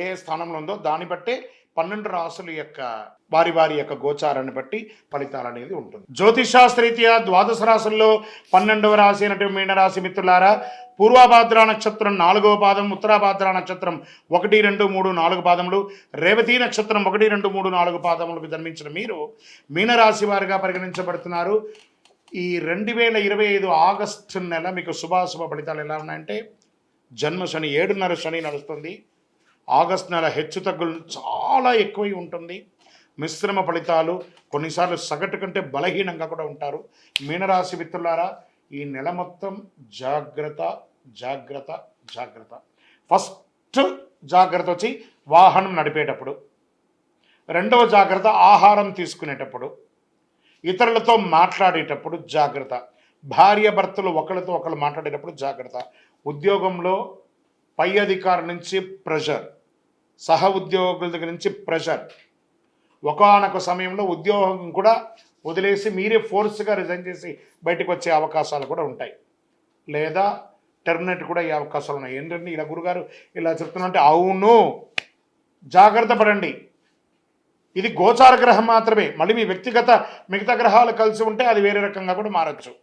ఏ స్థానంలో ఉందో దాన్ని బట్టే పన్నెండు రాసుల యొక్క వారి వారి యొక్క గోచారాన్ని బట్టి ఫలితాలు అనేది ఉంటుంది. జ్యోతిషాస్త్రీత్యా ద్వాదశ రాశుల్లో పన్నెండవ రాశి అయినటువంటి మీనరాశి మిత్రులారా పూర్వభాద్ర నక్షత్రం నాలుగవ పాదం ఉత్తరాభాద్ర నక్షత్రం ఒకటి రెండు మూడు నాలుగు పాదములు రేవతి నక్షత్రం ఒకటి రెండు మూడు నాలుగు పాదములకు జన్మించిన మీరు మీనరాశి వారిగా పరిగణించబడుతున్నారు. ఈ రెండు వేల ఇరవై ఐదు ఆగస్టు నెల మీకు శుభాశుభ ఫలితాలు ఎలా ఉన్నాయంటే జన్మ శని ఏడున్నర శని నడుస్తుంది. ఆగస్ట్ నెల హెచ్చు తగ్గులు చాలా ఎక్కువై ఉంటుంది. మిశ్రమ ఫలితాలు కొన్నిసార్లు సగటు కంటే బలహీనంగా కూడా ఉంటారు. మీనరాశి మిత్రులారా ఈ నెల మొత్తం జాగ్రత్త జాగ్రత్త జాగ్రత్త. ఫస్ట్ జాగ్రత్త వచ్చి వాహనం నడిపేటప్పుడు. రెండవ జాగ్రత్త ఆహారం తీసుకునేటప్పుడు. ఇతరులతో మాట్లాడేటప్పుడు జాగ్రత్త. భార్య భర్తలు ఒకరితో ఒకరు మాట్లాడేటప్పుడు జాగ్రత్త. ఉద్యోగంలో పై అధికారి నుంచి ప్రెషర్. సహ ఉద్యోగుల దగ్గర నుంచి ప్రెషర్. ఒకనొక సమయంలో ఉద్యోగం కూడా వదిలేసి మీరే ఫోర్స్గా రిజైన్ చేసి బయటకు వచ్చే అవకాశాలు కూడా ఉంటాయి. లేదా టెర్మినేట్ కూడా అయ్యే అవకాశాలు ఉన్నాయి. ఏంటంటే ఇలా గురుగారు ఇలా చెప్తున్నంటే అవును. జాగ్రత్త పడండి. ఇది గోచార గ్రహం మాత్రమే. మళ్ళీ మీ వ్యక్తిగత మిగతా గ్రహాలు కలిసి ఉంటే అది వేరే రకంగా కూడా మారచ్చు.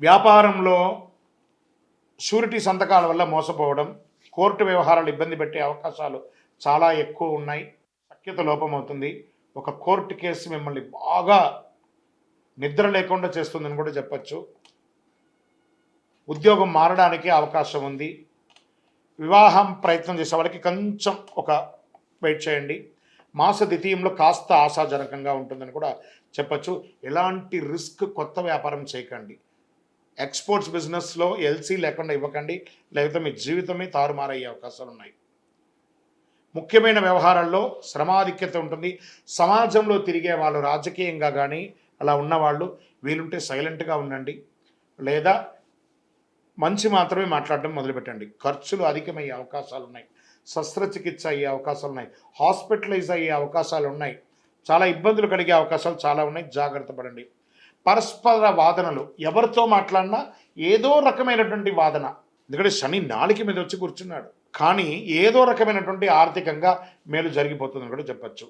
వ్యాపారంలో షూరిటీ సంతకాల వల్ల మోసపోవడం కోర్టు వ్యవహారాలు ఇబ్బంది పెట్టే అవకాశాలు చాలా ఎక్కువ ఉన్నాయి. సఖ్యత లోపం అవుతుంది ఒక కోర్టు కేసు మిమ్మల్ని బాగా నిద్ర లేకుండా చేస్తుందని కూడా చెప్పచ్చు. ఉద్యోగం మారడానికి అవకాశం ఉంది. వివాహం ప్రయత్నం చేసే వాళ్ళకి కొంచెం ఒక వెయిట్ చేయండి. మాస ద్వితీయంలో కాస్త ఆశాజనకంగా ఉంటుందని కూడా చెప్పచ్చు. ఎలాంటి రిస్క్ కొత్త వ్యాపారం చేయకండి. ఎక్స్పోర్ట్స్ బిజినెస్లో ఎల్సీ లేకుండా ఇవ్వకండి లేకపోతే మీ జీవితమే తారుమారయ్యే అవకాశాలు ఉన్నాయి ముఖ్యమైన వ్యవహారాల్లో శ్రమాధిక్యత ఉంటుంది. సమాజంలో తిరిగే వాళ్ళు రాజకీయంగా కానీ అలా ఉన్నవాళ్ళు వీలుంటే సైలెంట్గా ఉండండి. లేదా మంచి మాత్రమే మాట్లాడడం మొదలుపెట్టండి. ఖర్చులు అధికమయ్యే అవకాశాలు ఉన్నాయి శస్త్రచికిత్స అయ్యే అవకాశాలు ఉన్నాయి హాస్పిటలైజ్ అయ్యే అవకాశాలు ఉన్నాయి చాలా ఇబ్బందులు కలిగే అవకాశాలు చాలా ఉన్నాయి. జాగ్రత్త పడండి. పరస్పర వాదనలు. ఎవరితో మాట్లాడినా ఏదో రకమైనటువంటి వాదన. ఎందుకంటే శని నాలుక మీద వచ్చి కూర్చున్నాడు. కానీ ఏదో రకమైనటువంటి ఆర్థికంగా మేలు జరిగిపోతుందని కూడా చెప్పచ్చు.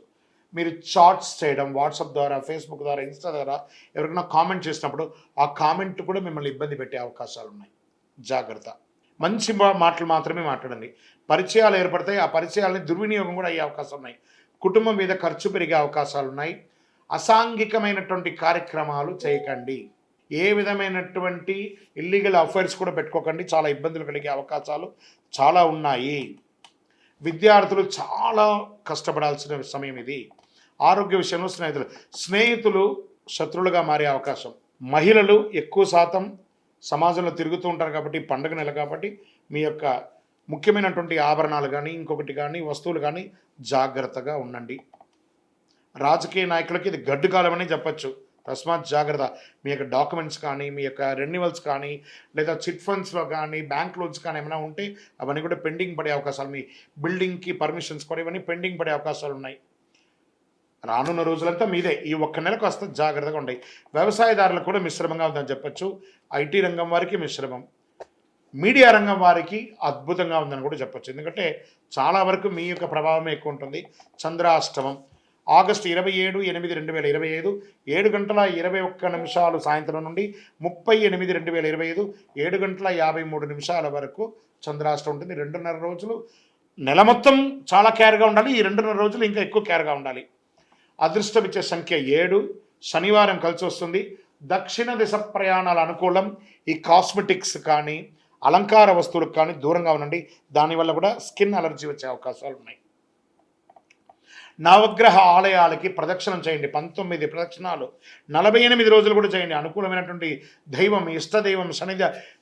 మీరు చాట్స్ చేయడం వాట్సాప్ ద్వారా ఫేస్బుక్ ద్వారా ఇన్స్టా ద్వారా ఎవరికైనా కామెంట్ చేసినప్పుడు ఆ కామెంట్ కూడా మిమ్మల్ని ఇబ్బంది పెట్టే అవకాశాలు ఉన్నాయి. జాగ్రత్త. మంచి మాటలు మాత్రమే మాట్లాడండి. పరిచయాలు ఏర్పడతాయి. ఆ పరిచయాలని దుర్వినియోగం కూడా అయ్యే అవకాశం ఉన్నాయి. కుటుంబం మీద ఖర్చు పెరిగే అవకాశాలు ఉన్నాయి. అసాంఘికమైనటువంటి కార్యక్రమాలు చేయకండి. ఏ విధమైనటువంటి ఇల్లీగల్ అఫైర్స్ కూడా పెట్టుకోకండి. చాలా ఇబ్బందులు కలిగే అవకాశాలు చాలా ఉన్నాయి. విద్యార్థులు చాలా కష్టపడాల్సిన సమయం ఇది. ఆరోగ్య విషయంలో స్నేహితులు స్నేహితులు శత్రువులుగా మారే అవకాశం. మహిళలు ఎక్కువ శాతం సమాజంలో తిరుగుతూ ఉంటారు కాబట్టి పండుగ నెల కాబట్టి మీ యొక్క ముఖ్యమైనటువంటి ఆభరణాలు కానీ ఇంకొకటి కానీ వస్తువులు కానీ జాగ్రత్తగా ఉండండి. రాజకీయ నాయకులకి ఇది గడ్డు అని చెప్పచ్చు. తస్మాత్ జాగ్రత్త. మీ యొక్క డాక్యుమెంట్స్ కానీ మీ యొక్క రెన్యువల్స్ కానీ లేదా చిట్ ఫండ్స్లో కానీ బ్యాంక్ లోన్స్ కానీ ఏమైనా ఉంటే అవన్నీ కూడా పెండింగ్ పడే అవకాశాలు మీ బిల్డింగ్కి పర్మిషన్స్ కూడా ఇవన్నీ పెండింగ్ పడే అవకాశాలు ఉన్నాయి. రానున్న రోజులంతా మీదే. ఈ ఒక్క నెలకు వస్తే జాగ్రత్తగా ఉండే వ్యవసాయదారులకు కూడా మిశ్రమంగా ఉందని చెప్పొచ్చు. ఐటీ రంగం వారికి మిశ్రమం. మీడియా రంగం వారికి అద్భుతంగా ఉందని కూడా చెప్పచ్చు. ఎందుకంటే చాలా వరకు మీ యొక్క ప్రభావం ఎక్కువ ఉంటుంది. చంద్రాష్టమం ఆగస్టు ఇరవై ఏడు ఎనిమిది రెండు వేల ఇరవై ఐదు ఏడు గంటల ఇరవై ఒక్క నిమిషాలు సాయంత్రం నుండి ముప్పై ఎనిమిది రెండు వేల ఇరవై ఐదు ఏడు గంటల యాభై మూడు నిమిషాల వరకు చంద్రాష్టం ఉంటుంది. రెండున్నర రోజులు నెల మొత్తం చాలా కేర్గా ఉండాలి. ఈ రెండున్నర రోజులు ఇంకా ఎక్కువ కేర్గా ఉండాలి. అదృష్టం ఇచ్చే సంఖ్య ఏడు. శనివారం కలిసి వస్తుంది. దక్షిణ దిశ ప్రయాణాలు అనుకూలం. ఈ కాస్మెటిక్స్ కానీ అలంకార వస్తువులకు కానీ దూరంగా ఉండండి. దానివల్ల కూడా స్కిన్ అలర్జీ వచ్చే అవకాశాలు ఉన్నాయి. నవగ్రహ ఆలయాలకి ప్రదక్షిణం చేయండి. పంతొమ్మిది ప్రదక్షిణాలు. నలభై ఎనిమిది రోజులు కూడా చేయండి. అనుకూలమైనటువంటి దైవం ఇష్టదైవం శని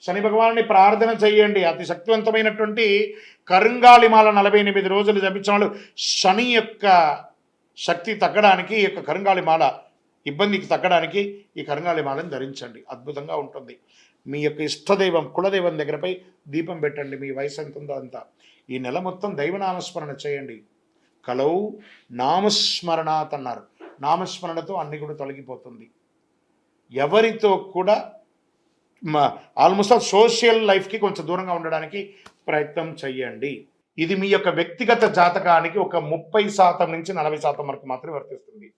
శని భగవాన్ని ప్రార్థన చేయండి. అతి శక్తివంతమైనటువంటి కరుంగాళిమాల నలభై ఎనిమిది రోజులు జపించిన శని యొక్క శక్తి తగ్గడానికి ఈ యొక్క కరుంగాళిమాల ఇబ్బందికి తగ్గడానికి ఈ కరుంగాళిమాలను ధరించండి. అద్భుతంగా ఉంటుంది. మీ యొక్క ఇష్టదైవం కులదైవం దగ్గరపై దీపం పెట్టండి. మీ వయసు ఎంత ఉందో అంత. ఈ నెల మొత్తం దైవనామస్మరణ చేయండి. కలవు. నామస్మరణాత్ అన్నారు. నామస్మరణతో అన్ని కూడా తొలగిపోతుంది. ఎవరితో కూడా ఆల్మోస్ట్ ఆల్ సోషల్ లైఫ్కి కొంచెం దూరంగా ఉండడానికి ప్రయత్నం చేయండి ఇది మీ యొక్క వ్యక్తిగత జాతకానికి ఒక ముప్పై శాతం నుంచి నలభై శాతం వరకు మాత్రమే వర్తిస్తుంది.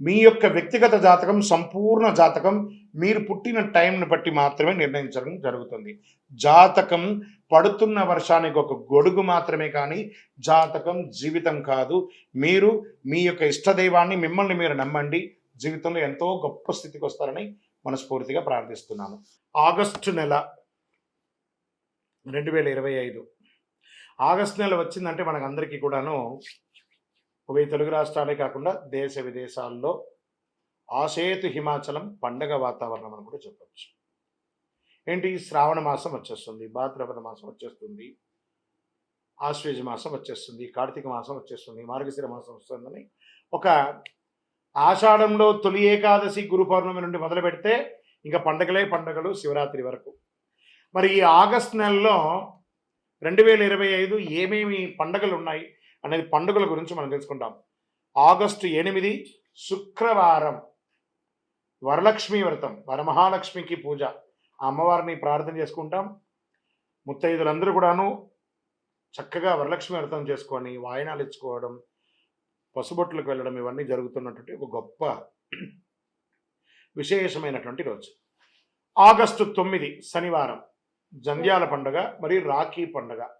మీ యొక్క వ్యక్తిగత జాతకం సంపూర్ణ జాతకం మీరు పుట్టిన టైంని బట్టి మాత్రమే నిర్ణయించడం జరుగుతుంది. జాతకం పడుతున్న వర్షానికి ఒక గొడుగు మాత్రమే కానీ జాతకం జీవితం కాదు. మీరు మీ యొక్క ఇష్టదైవాన్ని మిమ్మల్ని మీరు నమ్మండి. జీవితంలో ఎంతో గొప్ప స్థితికి వస్తారని మనస్ఫూర్తిగా ప్రార్థిస్తున్నాను. ఆగస్టు నెల రెండు వేల ఇరవై ఐదు. ఆగస్టు నెల వచ్చిందంటే మనకందరికీ కూడాను ఉభయ తెలుగు రాష్ట్రాలే కాకుండా దేశ విదేశాల్లో ఆసేతు హిమాచలం పండగ వాతావరణం అని కూడా చెప్పచ్చు. ఏంటి? శ్రావణ మాసం వచ్చేస్తుంది భాద్రపద మాసం వచ్చేస్తుంది ఆశ్వేజ మాసం వచ్చేస్తుంది కార్తీక మాసం వచ్చేస్తుంది మార్గశిర మాసం వస్తుందని ఒక ఆషాఢంలో తొలి ఏకాదశి గురు పౌర్ణమి నుండి మొదలు పెడితే ఇంకా పండగలే పండగలు శివరాత్రి వరకు. మరి ఈ ఆగస్ట్ నెలలో రెండు వేల ఇరవై ఐదు ఏమేమి పండగలు ఉన్నాయి? అనేది పండుగల గురించి మనం తెలుసుకుంటాం. ఆగస్టు ఎనిమిది శుక్రవారం. వరలక్ష్మి వ్రతం వరమహాలక్ష్మికి పూజ. అమ్మవారిని ప్రార్థన చేసుకుంటాం. ముత్తైదులందరూ కూడాను చక్కగా వరలక్ష్మి వ్రతం చేసుకొని వాయనాలు ఇచ్చుకోవడం పసుబొట్లకు వెళ్ళడం ఇవన్నీ జరుగుతున్నటువంటి ఒక గొప్ప విశేషమైనటువంటి రోజు. ఆగస్టు తొమ్మిది శనివారం. జంధ్యాల పండుగ మరియు రాఖీ పండుగ.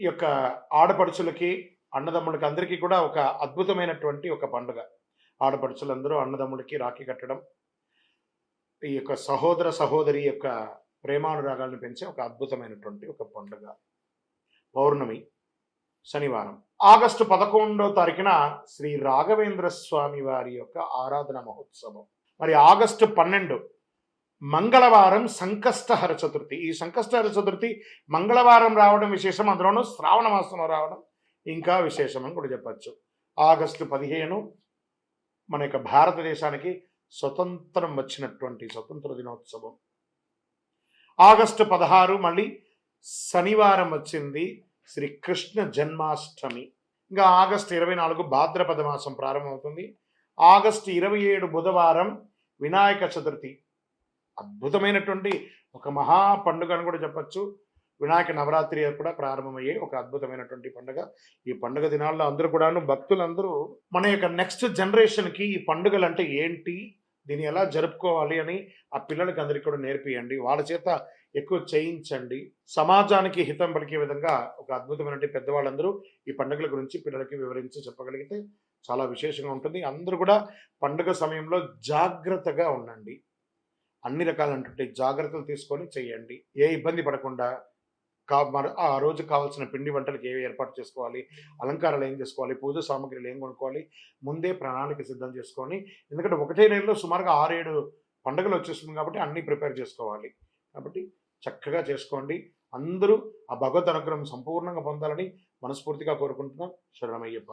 ఈ యొక్క ఆడపడుచులకి అన్నదమ్ములకి అందరికీ కూడా ఒక అద్భుతమైనటువంటి ఒక పండుగ. ఆడపడుచులందరూ అన్నదమ్ములకి రాఖీ కట్టడం ఈ యొక్క సహోదర సహోదరి యొక్క ప్రేమానురాగాలను పెంచే ఒక అద్భుతమైనటువంటి ఒక పండుగ. పౌర్ణమి శనివారం. ఆగస్టు పదకొండో తారీఖున శ్రీ రాఘవేంద్ర స్వామి వారి యొక్క ఆరాధన మహోత్సవం. మరి ఆగస్టు పన్నెండు మంగళవారం సంకష్టహర చతుర్థి. ఈ సంకష్టహర చతుర్థి మంగళవారం రావడం విశేషం అందులోనూ శ్రావణ మాసంలో రావడం ఇంకా విశేషం అని కూడా చెప్పచ్చు. ఆగస్టు పదిహేను మన యొక్క భారతదేశానికి స్వతంత్రం వచ్చినటువంటి స్వతంత్ర దినోత్సవం. ఆగస్టు పదహారు మళ్ళీ శనివారం వచ్చింది శ్రీ కృష్ణ జన్మాష్టమి. ఇంకా ఆగస్టు ఇరవై నాలుగు భాద్రపద మాసం ప్రారంభమవుతుంది. ఆగస్టు ఇరవై ఏడు బుధవారం వినాయక చతుర్థి. అద్భుతమైనటువంటి ఒక మహా పండుగ అని కూడా చెప్పచ్చు. వినాయక నవరాత్రి కూడా ప్రారంభమయ్యే ఒక అద్భుతమైనటువంటి పండుగ. ఈ పండుగ దినాల్లో అందరూ కూడాను భక్తులందరూ మన యొక్క నెక్స్ట్ జనరేషన్కి ఈ పండుగలు అంటే ఏంటి? దీన్ని ఎలా జరుపుకోవాలి అని ఆ పిల్లలకి అందరికీ కూడా నేర్పియండి. వాళ్ళ చేత ఎక్కువ చేయించండి. సమాజానికి హితం పలికే విధంగా ఒక అద్భుతమైన పెద్దవాళ్ళందరూ ఈ పండుగల గురించి పిల్లలకి వివరించి చెప్పగలిగితే చాలా విశేషంగా ఉంటుంది. అందరూ కూడా పండుగ సమయంలో జాగ్రత్తగా ఉండండి. అన్ని రకాలైనటువంటి జాగ్రత్తలు తీసుకొని చేయండి. ఏ ఇబ్బంది పడకుండా కా ఆ రోజు కావాల్సిన పిండి వంటలకు ఏవి ఏర్పాటు చేసుకోవాలి అలంకారాలు ఏం చేసుకోవాలి పూజ సామాగ్రిలు ఏం కొనుక్కోవాలి ముందే ప్రణాళిక సిద్ధం చేసుకొని ఎందుకంటే ఒకటే నెలలో సుమారుగా ఆరేడు పండుగలు వచ్చేస్తుంది కాబట్టి అన్నీ ప్రిపేర్ చేసుకోవాలి. కాబట్టి చక్కగా చేసుకోండి. అందరూ ఆ భగవద్ అనుగ్రహం సంపూర్ణంగా పొందాలని మనస్ఫూర్తిగా కోరుకుంటున్నాం. శరణమయ్యప్ప.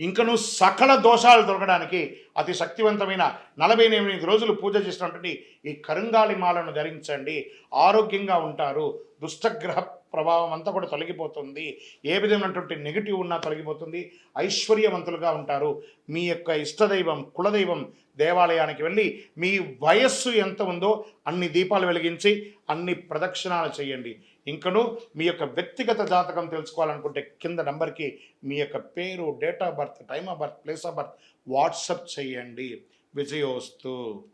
ఇంకను సకల దోషాలు దొరకడానికి అతి శక్తివంతమైన నలభై ఎనిమిది రోజులు పూజ చేసినటువంటి ఈ కరుంగాలి మాలను ధరించండి. ఆరోగ్యంగా ఉంటారు. దుష్టగ్రహ ప్రభావం అంతా కూడా తొలగిపోతుంది. ఏ విధమైనటువంటి నెగిటివ్ ఉన్నా తొలగిపోతుంది. ఐశ్వర్యవంతులుగా ఉంటారు. మీ యొక్క ఇష్టదైవం కులదైవం దేవాలయానికి వెళ్ళి మీ వయస్సు ఎంత ఉందో అన్ని దీపాలు వెలిగించి అన్ని ప్రదక్షిణాలు చేయండి. ఇంకను మీ యొక్క వ్యక్తిగత జాతకం తెలుసుకోవాలనుకుంటే కింద నెంబర్కి మీ యొక్క పేరు date of birth time of birth place of birth WhatsApp చేయండి. విజయోస్తు.